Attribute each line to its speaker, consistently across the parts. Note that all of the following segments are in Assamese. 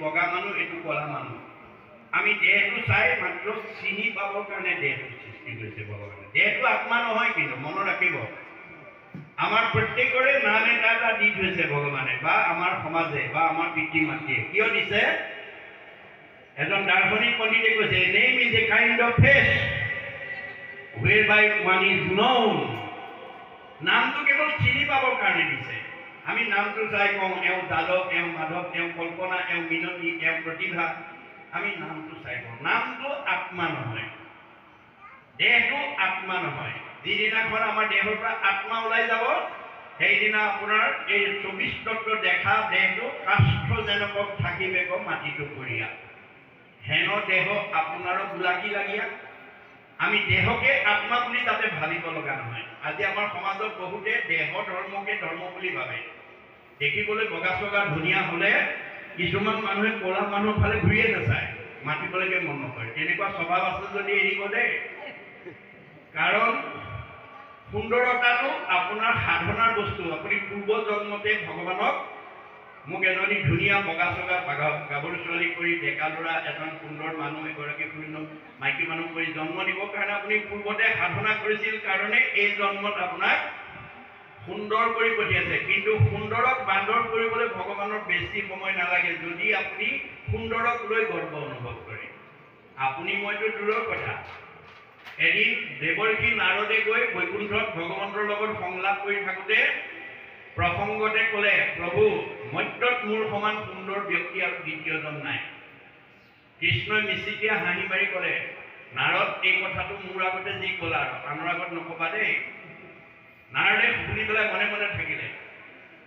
Speaker 1: বগা মানুহ, এইটো কলা মানুহ। আমি দেহটো চাই মাত্ৰ চিনি পাবৰ কাৰণে দেহটো সৃষ্টি কৰিছে ভগৱানে দেহটো আত্মা নহয় কিন্তু, মনত ৰাখিব। আমাৰ প্ৰত্যেকৰে নাম এটা এটা দি থৈছে ভগৱানে, বা আমাৰ সমাজে, বা আমাৰ পিতৃ মাতৃয়ে কিয় দিছে? এজন দাৰ্শনিক পণ্ডিতে কৈছে name is a kind of face whereby one is known নামটো কেৱল চিনি পাবৰ কাৰণে দিছে। আমি নামটো চাই কওঁ এওঁ যাদৱ এওঁ মাধৱ এওঁ কল্পনা এওঁ মিনতী এওঁ প্ৰতিভা আমি নামটো চাই কওঁ। নামটো আত্মা নহয়। দেহটো আত্মা নহয়। যিদিনাখন আমাৰ দেহৰ পৰা আত্মা ওলাই যাব সেইদিনা আপোনাৰ এই চৌবিশ তত্ত্ব দেখা দেহটো কাষ্ঠ যেনেকক থাকিবে ক মাটিটো পৰিয়া হেন দেহ আপোনাৰো গোলাকী লাগীয়া। আমি দেহকে আত্মা বুলি তাতে ভাবিব লগা নহয়। আজি আমাৰ সমাজত বহুতে দেহ ধৰ্মকে ধৰ্ম বুলি ভাবে। দেখিবলৈ বগা চগা ধুনীয়া হ'লে কিছুমান মানুহে ক'লা মানুহৰ ফালে ঘূৰিয়ে নাচায়। মাতিবলৈকে মন নকৰে। তেনেকুৱা স্বভাৱ আছে যদি এৰিব দেই কাৰণ সুন্দৰতাটো আপোনাৰ সাধনাৰ বস্তু। আপুনি পূৰ্ব জন্মতে ভগৱানক মোক এজনী ধুনীয়া বগা চগা গাভৰু ছোৱালী কৰি ডেকা ল'ৰা এজন সুন্দৰ মানুহ এগৰাকী শূন্য মাইকী মানুহ কৰি জন্ম দিবৰ কাৰণে আপুনি পূৰ্বতে সাধনা কৰিছিল কাৰণে এই জন্মত আপোনাক সুন্দৰ কৰি পঠিয়াইছে কিন্তু সুন্দৰক বান্দৰ কৰিবলৈ ভগৱানৰ বেছি সময় নালাগে। যদি আপুনি সুন্দৰক লৈ গৰ্ব অনুভৱ কৰে। আপুনি মইতো দূৰৰ কথা। এদিন দেৱৰ্ষি নাৰদে গৈ বৈকুণ্ঠত ভগৱন্তৰ লগত সংলাপ কৰি থাকোঁতে প্ৰসংগতে ক'লে প্ৰভু মত্যত মোৰ সমান সুন্দৰ ব্যক্তি আৰু দ্বিতীয়জন নাই। কৃষ্ণই মিচিকিয়া হাঁহি মাৰি ক'লে নাৰদ এই কথাটো মোৰ আগতে যি ক'লা আৰু আনৰ আগত নক'বা দেই। নাৰদে শুনি পেলাই মনে মনে থাকিলে।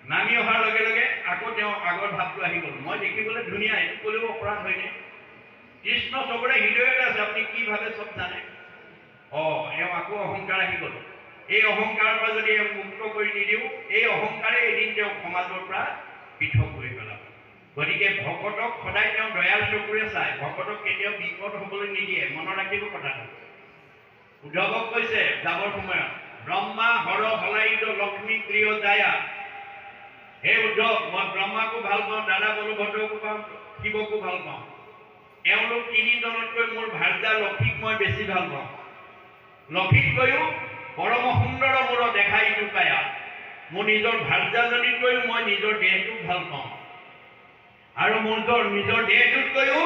Speaker 1: নামি অহাৰ লগে লগে আকৌ তেওঁ আগৰ ভাৱটো আহি গ'ল। মই দেখিবলৈ ধুনীয়া এইটো ক'লেও অপৰাধ হয়নে? কৃষ্ণ চবৰে হৃদয়তে আছে আপুনি কি ভাবে চব জানে? অ এওঁ আকৌ অহংকাৰ আহি গ'ল। এই অহংকাৰৰ পৰা যদি এওঁ মুক্ত কৰি নিদিওঁ এই অহংকাৰে এদিন তেওঁক সমাজৰ পৰা পৃথক কৰি পেলাব। গতিকে ভকতক সদায় তেওঁ দয়াল চকুৰে চায়। ভকতক কেতিয়াও বিপদ হ'বলৈ নিদিয়ে। মনত ৰাখিব কথাটো। উদ্ধৱক কৈছে যাবৰ সময়ত ব্ৰহ্মা হৰ হলাইদ লক্ষ্মী প্ৰিয় জায়া হে উদ্ধৱ মই ব্ৰহ্মাকো ভাল পাওঁ দাদা বলভদ্ৰকো পাওঁ শিৱকো ভাল পাওঁ। এওঁলোক তিনিজনতকৈ মোৰ ভাৰ্যা লক্ষীক মই বেছি ভাল পাওঁ। লক্ষীতকৈও পৰম সুন্দৰ মোৰ দেখাই টুকায়া মোৰ নিজৰ ভাৰ্যাজনীতকৈও মই নিজৰ দেহটোক ভাল পাওঁ। আৰু মোৰ নিজৰ দেহটোতকৈও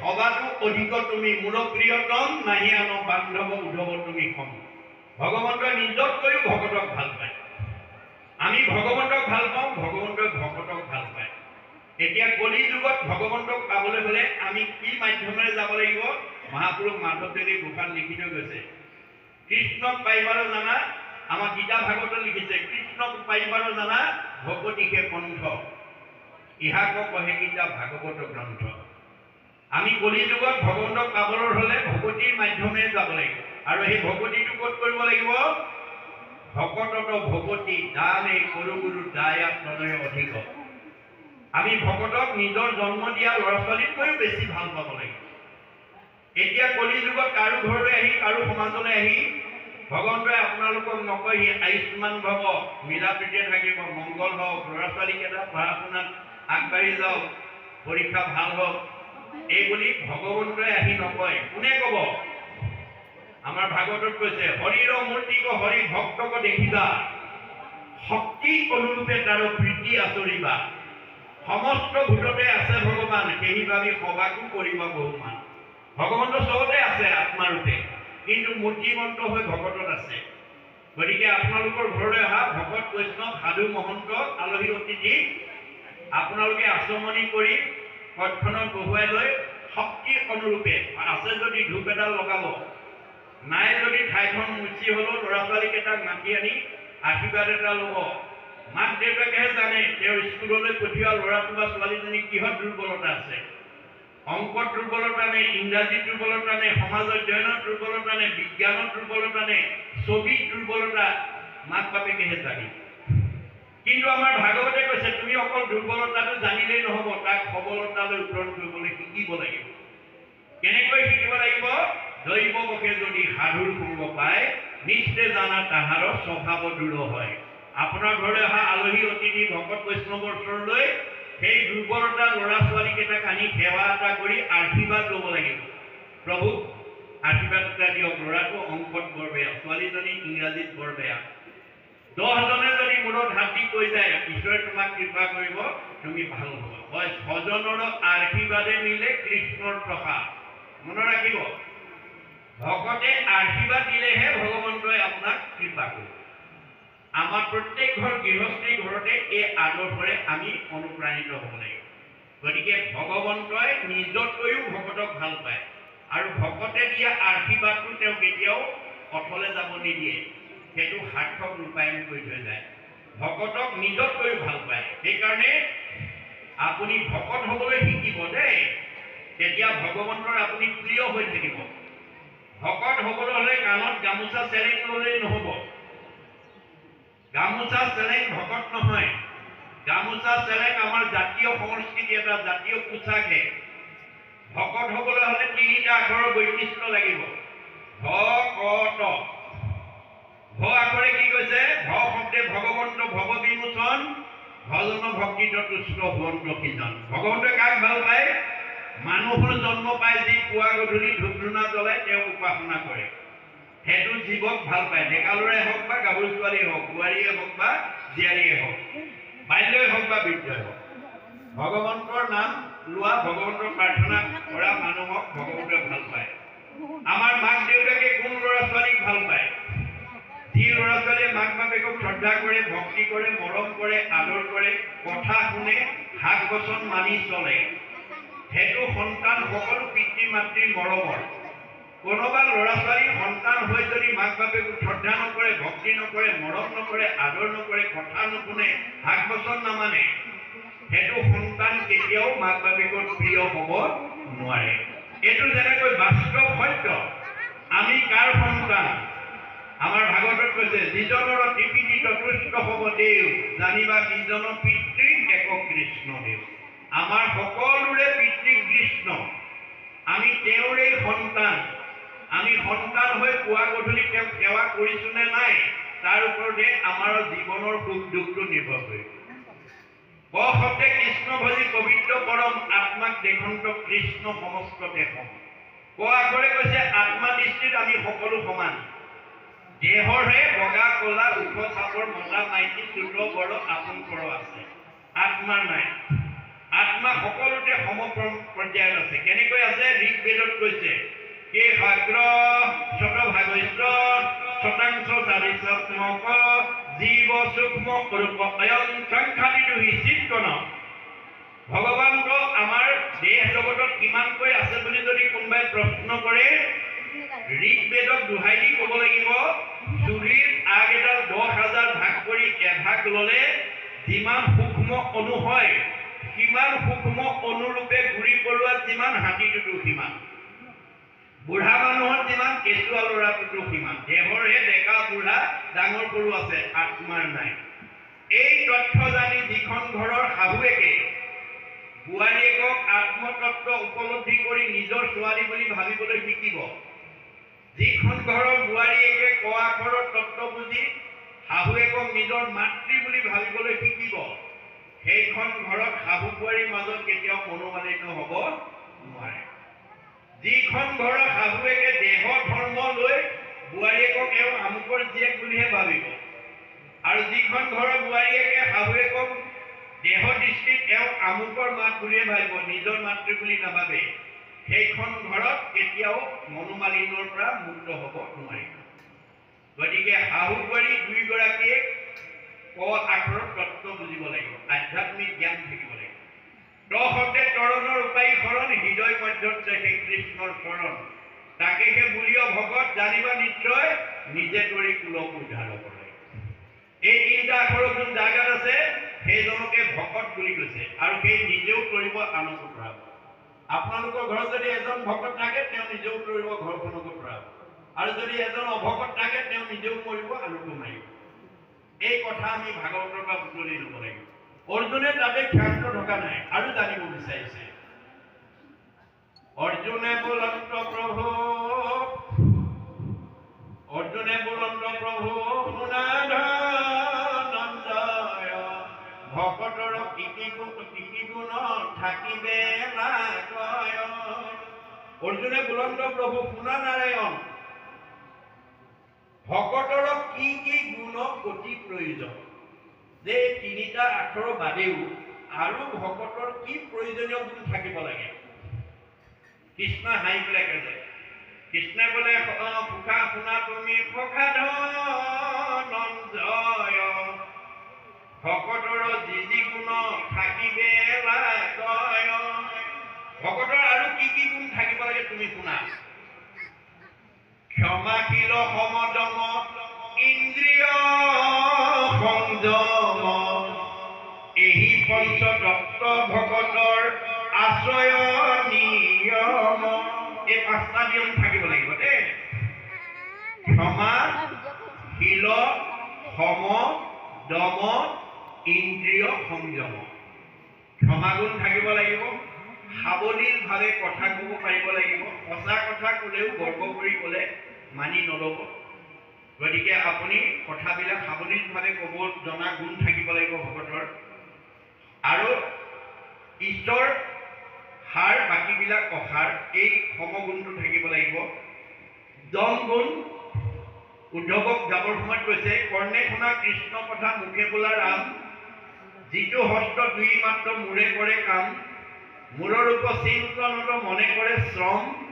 Speaker 1: সবাতো অধিক তুমি। মোৰ প্ৰিয়তম নাহি আন বান্ধৱ উদ্ধৱ তুমি সম ভগৱন্তই নিজতকৈও ভকতক ভাল পায়। আমি ভগৱন্তক ভাল পাওঁ ভগৱন্তই ভকতক ভাল পায়। এতিয়া কলি যুগত ভগৱন্তক পাবলৈ হ'লে আমি কি মাধ্যমেৰে যাব লাগিব? মহাপুৰুষ মাধৱদেৱে গোসাঁত লিখি থৈ গৈছে। কৃষ্ণক পাইবাৰ জানা আমাৰ গীতা ভাগৱত লিখিছে কৃষ্ণক পাইবাৰ জানা ভগৱতীকে পন্থ ইহাক কহে গীতা ভাগৱত গ্ৰন্থ। আমি কলি যুগত ভগৱন্তক পাবলৈ হ'লে ভগৱতীৰ মাধ্যমেৰে যাব লাগিব। আৰু সেই ভগৱতীটো ক'ত কৰিব লাগিব? ভকতত ভগৱতী দানে কৰু গুৰু দায়া প্ৰণয় অধিক। আমি ভকতক নিজৰ জন্ম দিয়া ল'ৰা ছোৱালীতকৈও বেছি ভাল পাব লাগিব। এতিয়া কলি যুগত কাৰো ঘৰলৈ আহি কাৰো সমাজলৈ আহি ভগৱন্তই আপোনালোকক নকয় সি আয়ুষ্মান ভৱ মিলা প্ৰীতিৰে থাকিব মংগল হওক ল'ৰা ছোৱালীকেইটা পঢ়া শুনাত আগবাঢ়ি যাওক পৰীক্ষা ভাল হওক। এই বুলি ভগৱন্তই আহি নকয়। কোনে ক'ব? আমাৰ ভাগৱতত কৈছে হৰিৰ মূৰ্তিক হৰি ভক্তক দেখিবা। শক্তি অনুৰূপে তাৰ প্ৰীতি আচৰিবা। সমস্ত ভূততে আছে ভগৱান সেই ভাবি সবাকো কৰিব বহুমান। ভগৱন্ত চবতে আছে আত্মাৰূপে কিন্তু মূৰ্তিমন্ত হৈ ভকতত আছে। গতিকে আপোনালোকৰ ঘৰলৈ অহা ভকত বৈষ্ণৱ সাধু মহন্ত আলহী অতিথি আপোনালোকে আচমনি কৰি কক্ষণত বহুৱাই লৈ শক্তি অনুৰূপে আছে যদি ধূপ এডাল লগাব নাই যদি ঠাইখন মুচি হ'লেও ল'ৰা ছোৱালীকেইটাক মাতি আনি আশীৰ্বাদ এটা ল'ব। মাক দেউতাকেহে জানে তেওঁৰ স্কুললৈ পঠিওৱা ল'ৰাটো বা ছোৱালীজনী কিহত দুৰ্বলতা আছে। অংকত দুৰ্বলতা নে ইংৰাজীত দুৰ্বলতা নে সমাজ অধ্যয়নত দুৰ্বলতা নে বিজ্ঞানত দুৰ্বলতা নে ছবিত দুৰ্বলতা মাক বাপেকেহে জানিব কিন্তু আমাৰ ভাগৱতে কৈছে তুমি অকল দুৰ্বলতাটো জানিলেই নহ'ব তাক সবলতালৈ উত্তৰণ কৰিবলৈ শিকিব লাগিব। কেনেকৈ শিকিব লাগিব? দৈৱকে যদি সাধুৰ সংগ পায়, নিশ্চয় জানা তাহাৰৰ স্বভাৱ দৃঢ় হয়। আপোনাৰ ঘৰলৈ অহা আলহী অতিথি ভকত বৈষ্ণৱৰ ওচৰলৈ সেই দুৰ্বলতা ল'ৰা ছোৱালীকেইটাক আনি সেৱা এটা কৰি আশীৰ্বাদ ল'ব লাগিব। প্ৰভু, আশীৰ্বাদ এটা দিয়ক, ল'ৰাটো অংকত বৰ বেয়া, ছোৱালীজনী ইংৰাজীত বৰ বেয়া। দহজনে যদি মূৰত হাত কৈ যায়, ঈশ্বৰে তোমাক কৃপা কৰিব, তুমি ভালো হ'ব। হয়, ছজনৰ আশীৰ্বাদে মিলে কৃষ্ণৰ প্ৰসাদ। মনত ৰাখিব। ভকতে আশীৰ্বাদ দিলেহে ভগৱন্তই আপোনাক কৃপা কৰিব। আমাৰ প্ৰত্যেক ঘৰ গৃহস্থীৰ ঘৰতে এই আদৰ্শৰে আমি অনুপ্ৰাণিত হ'ব লাগিব। গতিকে ভগৱন্তই নিজতকৈও ভকতক ভাল পায় আৰু ভকতে দিয়া আশীৰ্বাদটো তেওঁ কেতিয়াও অথলে যাব নিদিয়ে। সেইটো সাৰ্থক ৰূপায়ণ কৰি থৈ যায়। ভকতক নিজতকৈও ভাল পায়। সেইকাৰণে আপুনি ভকত হ'বলৈ শিকিব দেই। তেতিয়া ভগৱন্তৰ আপুনি প্ৰিয় হৈ থাকিব। ভকত হ'বলৈ হ'লে কাণত গামোচা চেলেং ল'লেই নহ'ব। গামোচা চেলেং ভকত নহয়। গামোচা চেলেং আমাৰ জাতীয় সংস্কৃতি এটা জাতীয় পোচাকহে ভকত হ'বলৈ হ'লে তিনিটা আখৰৰ বৈশিষ্ট্য লাগিব। ভকত ভ আখৰে কি কৈছে? ভ শব্দে ভগৱন্ত ভৱ বিমোচন ভজন ভক্তিত তুষ্ট ভগৱন্তই কাক ভাল পায়? মানুহৰ জন্ম পাই যি পুৱা গধূলি ধূপ ধূনা জ্বলাই তেওঁ উপাসনা কৰে। সেইটো জীৱক ভাল পায়। ডেকালৰে হওক বা গাভৰু ছোৱালীয়ে হওক বোৱাৰীয়ে হওক বা জীয়াৰীয়ে হওক বাল্যই হওক বা বৃদ্ধই হওক ভগৱন্তৰ নাম লোৱা ভগৱন্তৰ প্ৰাৰ্থনা কৰা মানুহক ভগৱন্তই ভাল পায়। আমাৰ মাক দেউতাকে কোন ল'ৰা ছোৱালীক ভাল পায়? যি ল'ৰা ছোৱালীয়ে মাক বাপেকক শ্ৰদ্ধা কৰে ভক্তি কৰে মৰম কৰে আদৰ কৰে কথা শুনে শাক বচন মানি চলে সেইটো সন্তান সকলো পিতৃ মাতৃৰ মৰমৰ। কোনোবা ল'ৰা ছোৱালী সন্তান হৈ যদি মাক বাপেকক শ্ৰদ্ধা নকৰে ভক্তি নকৰে মৰম নকৰে আদৰ নকৰে কথা নুশুনে শাক বচন নামানে সেইটো সন্তান কেতিয়াও মাক বাপেকৰ প্ৰিয় হ'ব নোৱাৰে। এইটো যেনেকৈ বাস্তৱ সত্য আমি কাৰ সন্তান? আমাৰ ভাগৱতত কৈছে যিজনৰ ত্ৰিপিটি চতুষ্ঠ হ'ব দেও জানিবা সিজন পিতৃ এক কৃষ্ণ। আমাৰ সকলোৰে পিতৃ কৃষ্ণ। আমি তেওঁৰে সন্তান। আমি সন্তান হৈ পুৱা গধূলি তেওঁক সেৱা কৰিছোঁ নে নাই, তাৰ ওপৰতে আমাৰ জীৱনৰ সুখ দুখটো নিৰ্ভৰ কৰিব শব্দে কৃষ্ণ ভজি পবিত্ৰ পৰম আত্মাক দেশন্ত কৃষ্ণ সমস্ত দেশম ক আখৰে কৈছে, আত্মা দৃষ্টিত আমি সকলো সমান। দেহৰহে বগা, কলা, ওখ, চাপৰ মতা মাইকী চুদ্ৰ বৰ আপোন কৰ আছে। আত্মাৰ নাই। আত্মা সকলোতে সম প্ৰ- পৰ্যায়ত আছে। কেনেকৈ আছে? ঋগবেদত কৈছে কে সাগ্ৰ শত ভাগস্য শতাংশ চাৰিশত্মক জীৱ সূক্ষ্ম ৰূপ অয়ং সংখ্যাদিটো চিত্তন ভগৱানটো আমাৰ দেহ জগতত কিমানকৈ আছে বুলি যদি কোনোবাই প্ৰশ্ন কৰে ঋগবেদক দোহাই দি ক'ব লাগিব চুলিৰ আগ এডাল দহ হাজাৰ ভাগ কৰি এভাগ ল'লে যিমান সূক্ষ্ম অনু হয় সিমান সূক্ষ্ম অনুৰূপে গুৰি কৰোৱাত যিমান হাতীটোতো সিমান। বুঢ়া মানুহৰ যিমান কেঁচুৱা ল'ৰাটোতো সিমান। দেহৰহে ডেকা বুঢ়া ডাঙৰ সৰু আছে আত্মাৰ নাই। এই তথ্য জানি যিখন ঘৰৰ শাহুৱেকে বোৱাৰীয়েকক আত্মতত্ত্ব উপলব্ধি কৰি নিজৰ ছোৱালী বুলি ভাবিবলৈ শিকিব। যিখন ঘৰৰ বোৱাৰীয়েকে ক আখৰৰ তত্ত্ব বুজি শাহুৱেকক নিজৰ মাতৃ বুলি ভাবিবলৈ শিকিব। সেইখন ঘৰত শাহু বোৱাৰীৰ মাজত কেতিয়াও মনোমালিন্য হ'ব নোৱাৰে। যিখন ঘৰৰ শাহুৱেকে দেহ ধৰ্ম লৈ বোৱাৰীয়েকক এওঁ আমুকৰ জীয়েক বুলিহে ভাবিব আৰু যিখন ঘৰৰ বোৱাৰীয়েকে শাহুৱেকক দেহ দৃষ্টিত এওঁ আমুকৰ মাত বুলিয়ে ভাবিব নিজৰ মাতৃ বুলি নাভাবে সেইখন ঘৰত কেতিয়াও মনোমালিন্যৰ পৰা মুক্ত হ'ব নোৱাৰিব। গতিকে শাহু বোৱাৰী দুয়োগৰাকীয়ে ক আখৰৰ তত্ত্ব বুজিব লাগিব, আধ্যাত্মিক জ্ঞান থাকিব লাগিব। ত শব্দে তৰণৰ উপায়ী শৰণ, হৃদয় মধ্যত সেই কৃষ্ণৰ চৰণ তাকে সেই বুলিয় ভকত জানিবা নিশ্চয়, নিজে কৰি কুলক উদ্ধাৰ কৰে। এই তিনিটা আখৰৰ যোন জাগাত আছে, সেইজনকে ভকত বুলি কৈছে, আৰু সেই নিজেও কৰিব আনকো কৰাব আপোনালোকৰ ঘৰত যদি এজন ভকত থাকে, তেওঁ নিজেও কৰিব ঘৰখনকো কৰাব আৰু যদি এজন অভকত থাকে, তেওঁ নিজেও মৰিব আনকো মাৰিব। এই কথা আমি ভাগৱতৰ পৰা বুটলি ল'ব লাগিব। অৰ্জুনে তাতে ক্ষান্ত থকা নাই আৰু জানিব বিচাৰিছে। অৰ্জুনে বোলন্ত প্ৰভু, অৰ্জুনে বোলন্ত প্ৰভু ভকতৰ কৃতি গুণ কৃতি অৰ্জুনে বুলন্দ প্ৰভু শুনা নাৰায়ণ ভকতৰ কি কি গুণ অতি প্ৰয়োজন? যে তিনিটা আখৰৰ বাদেও আৰু ভকতৰ কি প্ৰয়োজনীয় গুণ থাকিব লাগে? কৃষ্ণ হাঁহি পেলাই কৈছে কৃষ্ণে বোলে "অ, সুখা শুনা তুমি ভকতৰ যি যি গুণ থাকিবে লাগয় ভকতৰ আৰু কি কি গুণ থাকিব লাগে তুমি শুনা ক্ষমাশীল সমদম ইন্দ্ৰিয় সংযম। এই পঞ্চতত্ব ভকতৰ আশ্ৰয় নিয়ম। এই পাঁচটা নিয়ম থাকিব লাগিব দেই ক্ষমা শীল সম দম ইন্দ্ৰিয় সংযম। ক্ষমাগুণ থাকিব লাগিব। সাৱলীলভাৱে কথা ক'ব পাৰিব লাগিব। সঁচা কথা ক'লেও গৰ্ব কৰি ক'লে মানি নল'ব। গতিকে আপুনি কথাবিলাক সাৱলীলভাৱে ক'ব জনা গুণ থাকিব লাগিব ভকতৰ। আৰু ঈশ্বৰ সাৰ বাকীবিলাক অসাৰ এই সমগুণটো থাকিব লাগিব। দম গুণ উদ্ধৱক যাবৰ সময়ত কৈছে কৰ্ণে শুনা কৃষ্ণ কথা মুখে বোলা ৰাম। যিটো হস্ত দুই মাত্ৰ মূৰে কৰে কাম। মূৰৰ উপচিন্তনত মনে কৰে শ্ৰম।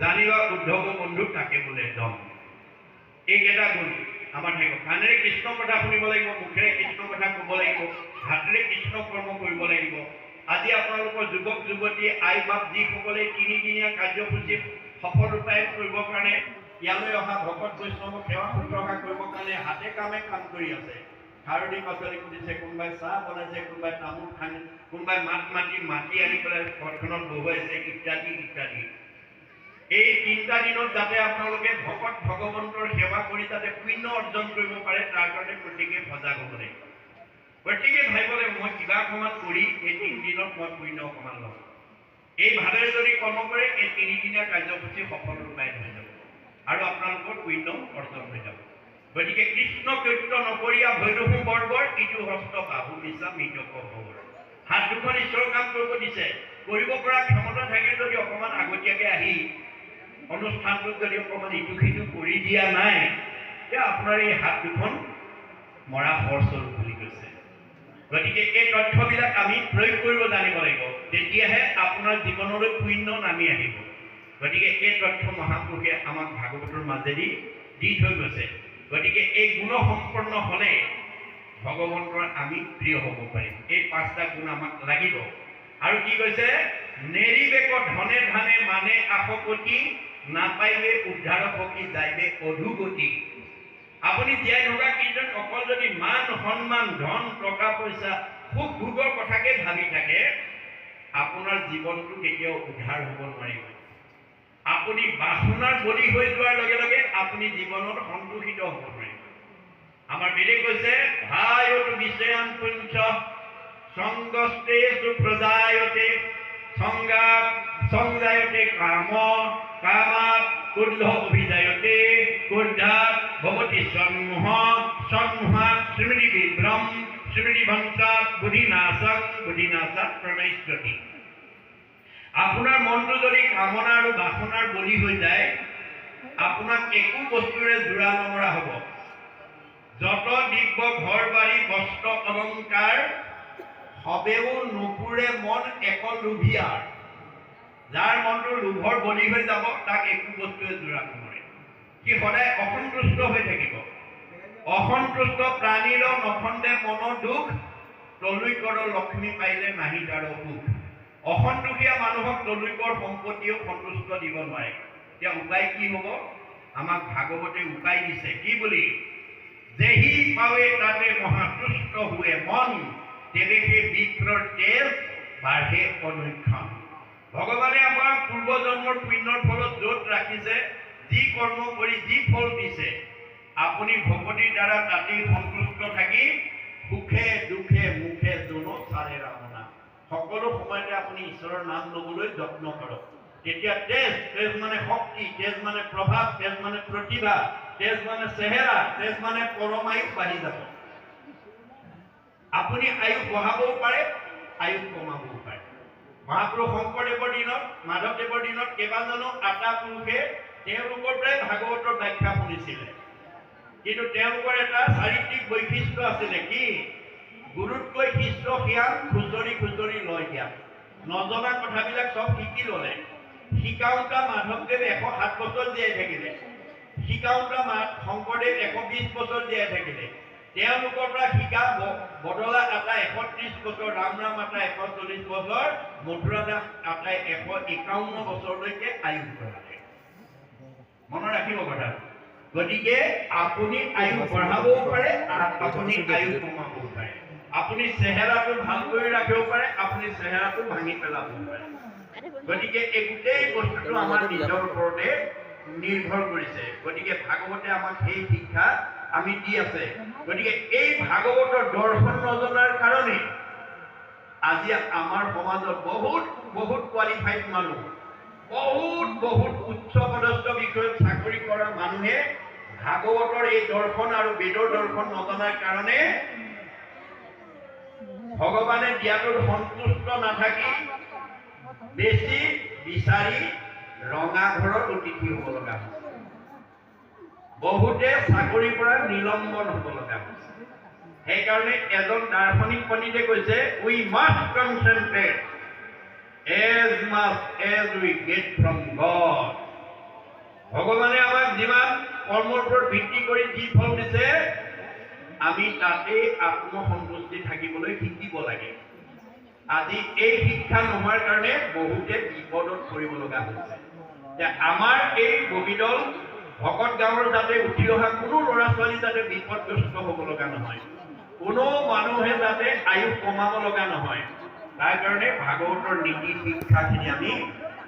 Speaker 1: জানিবা উদ্ধৱ বন্ধু তাকে বোলে দম। এইকেইটা গুণ। আমাৰ থাকিব কাণেৰে কৃষ্ণ কথা শুনিব লাগিব মুখেৰে কৃষ্ণ কথা ক'ব লাগিব হাতেৰে কৃষ্ণ কৰ্ম কৰিব লাগিব। আজি আপোনালোকৰ যুৱক যুৱতী আই বাপ যিসকলে তিনিদিনীয়া কাৰ্যসূচী সফল ৰূপায়ণ কৰিবৰ কাৰণে ইয়ালৈ অহা ভকত বৈষ্ণৱক সেৱা শুশ্ৰূষা কৰিবৰ কাৰণে হাতে কামে কাম কৰি আছে। খাৰলি পাচলি কুটিছে কোনোবাই চাহ বনাইছে কোনোবাই তামোল খানি কোনোবাই মাত মাতি মাটি আনি পেলাই ঘৰখনত বহুৱাইছে ইত্যাদি ইত্যাদি। এই তিনিটা দিনত যাতে আপোনালোকে ভকত ভগৱন্তৰ সেৱা কৰি যাতে পুণ্য অৰ্জন কৰিব পাৰে তাৰ কাৰণে প্ৰত্যেকে সজাগ হ'ব লাগিব। প্ৰত্যেকে ভাবিব লাগিব মই কিবা অকণমান কৰি এই তিনিদিনত মই পুণ্য অকণমান ল'ম এই ভাৱেৰে যদি কৰ্ম কৰে এই তিনিদিনীয়া কাৰ্যসূচী সফল ৰূপায়ণ হৈ যাব। আৰু আপোনালোকৰ পুণ্য অৰ্জন হৈ যাব। গতিকে কৃষ্ণ কীৰ্ত নকৰীয়া ভৈৰৱো বৰ্বৰ ইটো হস্ত বাহু নিচা মৃতক খবৰ হাত দুখন ঈশ্বৰৰ কাম কৰিব দিছে। কৰিব পৰা ক্ষমতা থাকে যদি অকণমান আগতীয়াকৈ আহি অনুষ্ঠানটোত যদি অকণমান ইটো সিটো কৰি দিয়া নাই তেতিয়া আপোনাৰ এই হাত দুখন মৰা সৰস্বৰূপ বুলি কৈছে। গতিকে এই তথ্যবিলাক আমি প্ৰয়োগ কৰিব জানিব লাগিব। তেতিয়াহে আপোনাৰ জীৱনলৈ পুণ্য নামি আহিব। গতিকে এই তথ্য মহাপুৰুষে আমাক ভাগৱতৰ মাজেদি দি থৈ গৈছে। গতিকে এই গুণসম্পন্ন হ'লে ভগৱন্তৰ আমি প্ৰিয় হ'ব পাৰিম। এই পাঁচটা গুণ আমাক লাগিব। আৰু কি কৈছে? নেৰিবেক ধনে ধানে মানে আশকতি নাপাইবে উদ্ধাৰ সখী যাইবে অধুগতি। আপুনি জীয়াই থকা কেইজন অকল যদি মান, সন্মান, ধন, টকা, পইচা, সুখ ভোগৰ কথাকে ভাবি থাকে, আপোনাৰ জীৱনটো কেতিয়াও উদ্ধাৰ হ'ব নোৱাৰিব। আপুনি বাসনাৰ বলি হৈ যোৱাৰ লগে লগে আপুনি জীৱনত সন্তোষিত হ'ব নোৱাৰিব। আমাৰ বেদে কৈছে, ভায়তু বিশ্বয়ান পুঞ্চ, সংগস্তেষু প্ৰজায়তে সংগাত সংজায়তে কাম কামাত কুণ্ড অভিজায়তে কুণ্ঠাত ভৱতি সন্মোহ সন্মোহাত স্মৃতি বিভ্ৰম স্মৃতি ভংসাত বুদ্ধিনাশক বুদ্ধিনাশাত প্ৰণয়স্বতি আপোনাৰ মনটো যদি কামনা আৰু বাসনাৰ বলি হৈ যায় আপোনাক একো বস্তুৰে জোৰা নমৰা হ'ব। যত দিব্য ঘৰ বাৰী বস্ত্ৰ অলংকাৰ সবেও নুপুৰে মন এক যাৰ মনটো লোভৰ বলি হৈ যাব তাক একো বস্তুৱে জোৰা নমৰে সি সদায় অসন্তুষ্ট হৈ থাকিব। অসন্তুষ্ট প্ৰাণীৰ নখন্দে মন দুখ তলুইকৰ লক্ষ্মী পাইলে নাহি তাৰ সুখ অসন্তোষীয়া মানুহক তলুইকৰ সম্পত্তিও সন্তুষ্ট দিব নোৱাৰে। এতিয়া উপায় কি হ'ব? আমাক ভাগৱতে উপায় দিছে। কি বুলি? যেহি পাৱে তাতে মহাতুষ্ট হুৱে মন তেনেকে বিপ্ৰৰ তেজ বাঢ়ে অনুক্ষণ। ভগৱানে আমাৰ পূৰ্বজন্মৰ পুণ্যৰ ফলত য'ত ৰাখিছে যি কৰ্ম কৰি যি ফল দিছে আপুনি ভকতিৰ দ্বাৰা তাতেই সন্তুষ্ট থাকি সুখে দুখে মুখে যোনো চাৰে ৰামনা। সকলো সময়তে আপুনি ঈশ্বৰৰ নাম ল'বলৈ যত্ন কৰক। তেতিয়া তেজ তেজ মানে শক্তি তেজ মানে প্ৰভাৱ তেজ মানে প্ৰতিভা তেজ মানে চেহেৰা তেজ মানে পৰমায়ুস বাঢ়ি যাব। আপুনি আয়ুস বঢ়াবও পাৰে আয়ুস কমাবও মহাপুৰুষ শংকৰদেৱৰ দিনত মাধৱদেৱৰ দিনত কেইবাজনো আটা পুৰুষে তেওঁলোকৰ পৰাই ভাগৱতৰ ব্যাখ্যা শুনিছিলে। কিন্তু তেওঁলোকৰ এটা চাৰিত্ৰিক বৈশিষ্ট্য আছিলে কি? গুৰুতকৈ শিষ্য জ্ঞান খুচৰি খুচৰি লয় জ্ঞান নজনা কথাবিলাক চব শিকি ল'লে। শিকাওঁতা মাধৱদেৱ এশ সাত বছৰ জীয়াই থাকিলে। শিকাওঁতা মা শংকৰদেৱ এশ বিছ বছৰ জীয়াই থাকিলে। শিকা বদলা আটা এশ ত্ৰিছ বছৰ, ৰাম এশ চল্লিছ বছৰ মথুৰা আটাই এশ একাৱন্ন বছৰলৈকে আয়ুস কৰালে। মনত ৰাখিব কথাটো গতিকে আপুনি আয়ুস বঢ়াবও পাৰে আপুনি আয়ুস কমাবও পাৰে। আপুনি চেহেৰাটো ভালো কৰি ৰাখিব পাৰে, আপুনি চেহেৰাটো ভাঙি পেলাবও পাৰে। গতিকে এই গোটেই বস্তুটো আমাৰ নিজৰ ওপৰতে নিৰ্ভৰ কৰিছে। গতিকে ভাগৱতে আমাক সেই শিক্ষা আমি দি আছে? গতিকে এই ভাগৱতৰ দৰ্শন নজনাৰ কাৰণে আজি আমাৰ সমাজত বহুত বহুত কোৱালিফাইড মানুহ, বহুত বহুত উচ্চ পদস্থ বিষয়ত চাকৰি কৰা মানুহে ভাগৱতৰ এই দৰ্শন আৰু বেদৰ দৰ্শন নজনাৰ কাৰণে ভগৱানে দিয়াটোত সন্তুষ্ট নাথাকি বেছি বিচাৰি ৰঙা ঘৰত অতিথি হ'ব লগা হৈছে বহুতে চাকৰিৰ পৰা নিলম্বন হ'ব লগা হৈছে সেইকাৰণে এজন দাৰ্শনিক পণ্ডিতে কৈছে we must concentrate as much as we get from God ভগৱানে আমাক যিমান কৰ্মৰ ওপৰত ভিত্তি কৰি যি ফল দিছে, আমি তাতেই আত্মসন্তুষ্টি থাকিবলৈ শিকিব লাগে। আজি এই শিক্ষা নোহোৱাৰ কাৰণে বহুতে বিপদত পৰিব লগা হৈছে। যে আমাৰ এই বগীদল ভকত গাঁৱৰ যাতে উঠি অহা কোনো ল'ৰা ছোৱালী যাতে বিপদগ্ৰস্ত হ'ব লগা নহয়। কোনো মানুহে যাতে আয়ুস কমাব লগা নহয়। তাৰ কাৰণে ভাগৱতৰ নীতি শিক্ষাখিনি আমি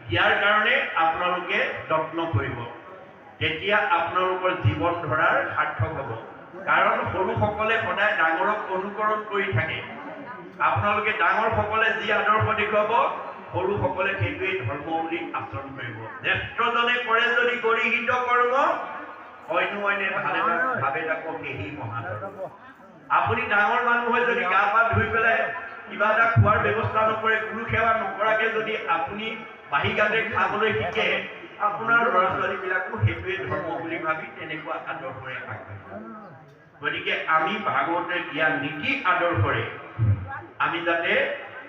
Speaker 1: দিয়াৰ কাৰণে আপোনালোকে যত্ন কৰিব। তেতিয়া আপোনালোকৰ জীৱন ধৰাৰ সাৰ্থক হ'ব। কাৰণ সৰুসকলে সদায় ডাঙৰক অনুকৰণ কৰি থাকে। আপোনালোকে ডাঙৰসকলে যি আদৰ্শ দেখুৱাব সৰুসকলে সেইটোৱেই ধৰ্ম বুলি আচৰণ কৰিব। জ্যেষ্ঠজনে কৰে যদি গৰিহিত কৰ্ম অন্য অন্যে ভালে ভাবে তাকো কেহি মহাধৰ্ম। আপুনি ডাঙৰ মানুহ যদি গা পা ধুই পেলাই কিবা এটা খোৱাৰ ব্যৱস্থা নকৰে গুৰু সেৱা নকৰাকে যদি আপুনি বাহি গাতে খাবলৈ শিকে আপোনাৰ ল'ৰা ছোৱালীবিলাকো সেইটোৱে ধৰ্ম বুলি ভাবি তেনেকুৱা আদৰ্শৰে আগবাঢ়িব গতিকে আমি ভাগৱতে দিয়া নীতি আদৰ্শৰে আমি যাতে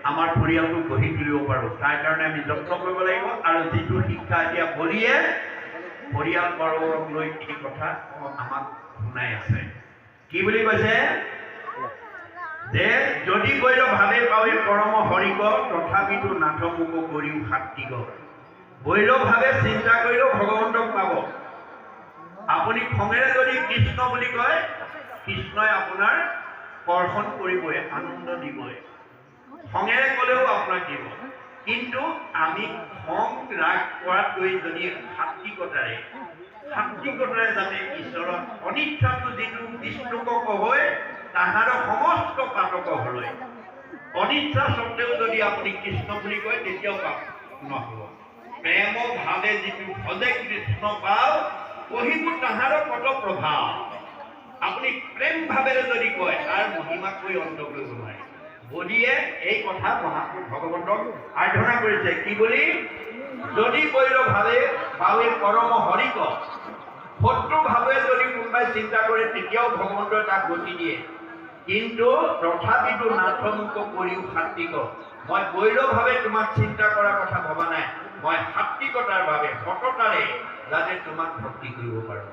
Speaker 1: আমাৰ পৰিয়ালটো গঢ়ি তুলিব পাৰোঁ। তাৰ কাৰণে আমি যত্ন কৰিব লাগিব আৰু যিটো শিক্ষা এতিয়া বলিয়ে পৰিয়াল বৰ্গক লৈ এই কথা আমাক শুনাই আছে। কি বুলি কৈছে? যে যদি কৈল ভাবে পাৱে পৰম হৰিক তথাপিতো নাথ মোক কৰিও সাত্বিক বৈল ভাৱে চিন্তা কৰিলেও ভগৱন্তক পাব। আপুনি খঙেৰে যদি কৃষ্ণ বুলি কয় কৃষ্ণই আপোনাৰ কৰ্ষণ কৰিবই আনন্দ দিবই। খঙেৰে ক'লেও আপোনাক দিব কিন্তু আমি খং ৰাগ কৰাতকৈ যদি সাত্বিকতাৰে সাত্বিকতাৰে যাতে ঈশ্বৰক অনিচ্ছাটো যিটো বিষ্ণুকক হয়, তাহাৰ সমস্ত পাতক হলৈ। অনিচ্ছা স্বত্তেও যদি আপুনি কৃষ্ণ বুলি কয়, তেতিয়াও নহ'ব। প্ৰেম ভাৱে যিটো ভজে কৃষ্ণ পাও কহিব তাহাৰ কত প্ৰভাৱ আপুনি প্ৰেম ভাৱেৰে যদি কয়, তাৰ মহিমা কৈ অন্ত কৰিব নোৱাৰে বলিয়ে এই কথা মহাপুৰুষ ভগৱন্তক আৰাধনা কৰিছে কি বুলি? যদি কৈল ভাৱে ভাৱে পৰম হৰিক শত্ৰু ভাৱে যদি কোনোবাই চিন্তা কৰে তেতিয়াও ভগৱন্তই তাক গতি দিয়ে। কিন্তু তথাপিতো নাথমুখ কৰিও সাত্বিক। মই গৈৰভাৱে তোমাক চিন্তা কৰাৰ কথা ভবা নাই। মই সাত্বিকতাৰ বাবে সততাৰে যাতে তোমাক ভক্তি কৰিব পাৰোঁ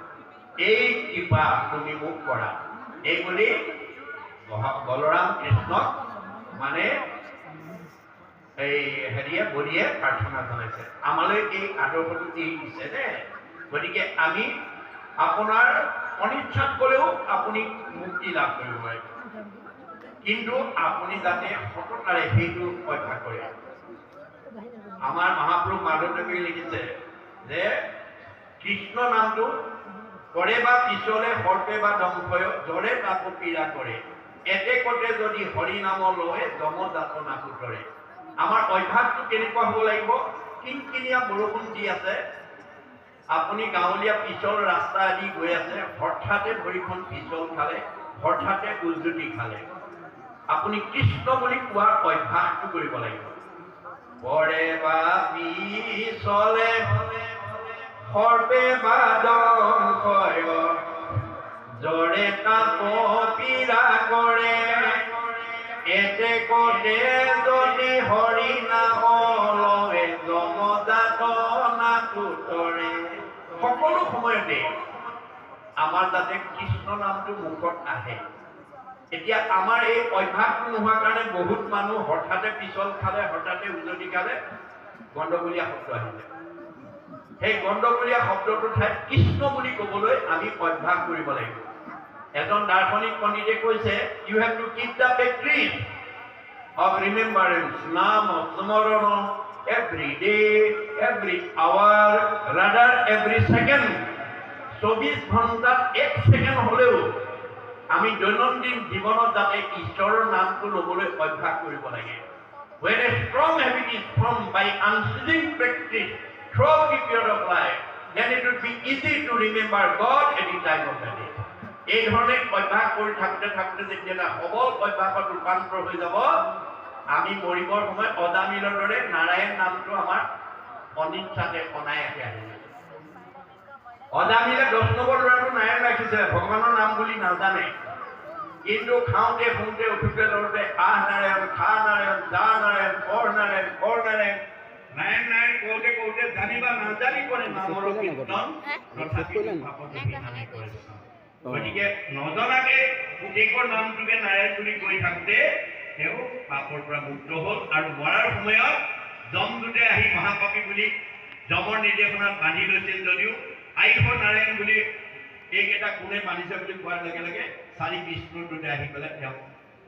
Speaker 1: এই কৃপা তুমি মোক কৰা এই বুলি বলৰাম কৃষ্ণক মানে এই হেৰিয়ে বলিয়ে প্ৰাৰ্থনা জনাইছে। আমালৈ এই আদৰ্শটো দি দিছে দে গতিকে আমি আপোনাৰ অনিচ্ছাত গ'লেও আপুনি মুক্তি লাভ কৰিব পাৰিব কিন্তু আপুনি যাতে সততাৰে সেইটো অভ্যাস কৰে আমাৰ মহাপুৰুষ মাধৱদেৱে লিখিছে যে, কৃষ্ণ নামটো কৰে বা পিছলে সৰ্পে বা দংশয় জৰে তাকো পীড়া কৰে। এতে কতে যদি হৰি নাম লয় যম জাত নাকুতৰে আমাৰ অভ্যাসটো কেনেকুৱা হ'ব লাগিব? কিনকিনীয়া বৰষুণ দি আছে। আপুনি গাঁৱলীয়া পিছল ৰাস্তা আদি গৈ আছে। হঠাতে ভৰিখন পিছল খালে হঠাতে উজুতি খালে। আপুনি কৃষ্ণ বুলি কোৱাৰ অভ্যাসটো কৰিব লাগিব। পৰে বা পিছলে সৰ্পে বাদন কয় তাপ পীড়া কৰে এতে কতে যদি হৰি নাম লয় জমজাত নাকুতৰে সকলো সময়তে আমাৰ যাতে কৃষ্ণ নামটো মুখত আহে। এতিয়া আমাৰ এই অভ্যাসটো নোহোৱাৰ কাৰণে বহুত মানুহ হঠাতে পিছল খালে, হঠাতে উজনি খালে, গণ্ডগোলীয়া শব্দ আহিলে। সেই গণ্ডগোলীয়া শব্দটোৰ ঠাইত কৃষ্ণ বুলি ক'বলৈ আমি অভ্যাস কৰিব লাগিব। এজন দার্শনিক পণ্ডিতে কৈছে you have to keep the decree of remembrance নাম অফ স্মরণ every day every hour rather every second চৌবিশ ঘণ্টাত এক সেকেন্ড হলেও আমি দৈনন্দিন জীবনত যাতে ঈশ্বৰৰ নামটো ল'বলৈ অভ্যাস কৰিব লাগে। When a strong habit is formed by unceasing practice through the period of life then it would be easy to remember God at time of the day' এই ধৰণে অভ্যাস কৰি থাকোঁতে থাকোঁতে যেতিয়া এটা সবল অভ্যাসত ৰূপান্তৰ হৈ যাব। আমি মৰিবৰ সময়ত অজামিলৰ দৰে নাৰায়ণ নামটো আমাৰ অনিচ্ছাতে অনায়াসে আহি যাব অজামিলে দহ নম্বৰ ল'ৰাটো নাৰায়ণ ৰাখিছে ভগৱানৰ নাম বুলি নাজানে। কিন্তু খাওঁতে শুওঁতে উঠোতে লওঁতে আহ নাৰায়ণ খা নাৰায়ণ যা নাৰায়ণ কৰ নাৰায়ণ কৰ নাৰায়ণ। নাৰায়ণ নাৰায়ণ কওঁতে কওঁতে জানিবা নাজানি কৰে নামৰ কীৰ্তন? তথাপি গতিকে নজনাকে পুতেকৰ নামটোকে নাৰায়ণ বুলি কৈ থাকোঁতে তেওঁ পাপৰ পৰা মুক্ত হ'ল আৰু মৰাৰ সময়ত যমদূতে আহি মহাপাপী বুলি যমৰ নিৰ্দেশনাত বান্ধি লৈছিল যদিও আইষ নাৰায়ণ বুলি এইকেইটা কোনে মানিছে বুলি কোৱাৰ লগে লগে চাৰি বিষ্ণুৰ দূতে আহি পেলাই তেওঁক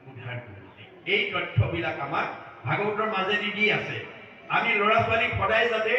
Speaker 1: উদ্ধাৰ কৰিছে এই তথ্যবিলাক আমাক ভাগৱতৰ মাজেদি দি আছে। আমি ল'ৰা ছোৱালীক সদায় যাতে